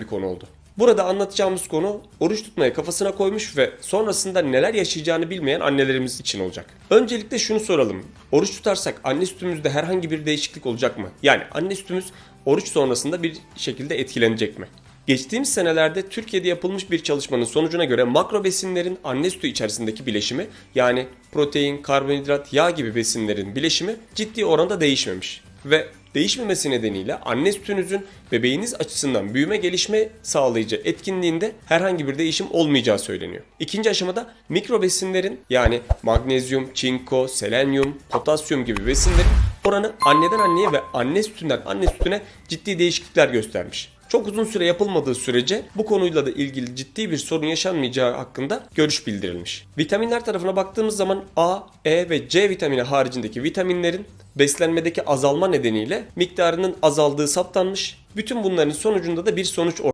bir konu oldu. Burada anlatacağımız konu oruç tutmaya kafasına koymuş ve sonrasında neler yaşayacağını bilmeyen annelerimiz için olacak. Öncelikle şunu soralım. Oruç tutarsak anne sütümüzde herhangi bir değişiklik olacak mı? Yani anne sütümüz oruç sonrasında bir şekilde etkilenecek mi? Geçtiğimiz senelerde Türkiye'de yapılmış bir çalışmanın sonucuna göre makro besinlerin anne sütü içerisindeki bileşimi yani protein, karbonhidrat, yağ gibi besinlerin bileşimi ciddi oranda değişmemiş. Ve değişmemesi nedeniyle anne sütünüzün bebeğiniz açısından büyüme gelişme sağlayıcı etkinliğinde herhangi bir değişim olmayacağı söyleniyor. İkinci aşamada mikro besinlerin yani magnezyum, çinko, selenyum, potasyum gibi besinlerin oranı anneden anneye ve anne sütünden anne sütüne ciddi değişiklikler göstermiş. Çok uzun süre yapılmadığı sürece bu konuyla da ilgili ciddi bir sorun yaşanmayacağı hakkında görüş bildirilmiş. Vitaminler tarafına baktığımız zaman A, E ve C vitamini haricindeki vitaminlerin beslenmedeki azalma nedeniyle miktarının azaldığı saptanmış. Bütün bunların sonucunda da bir sonuç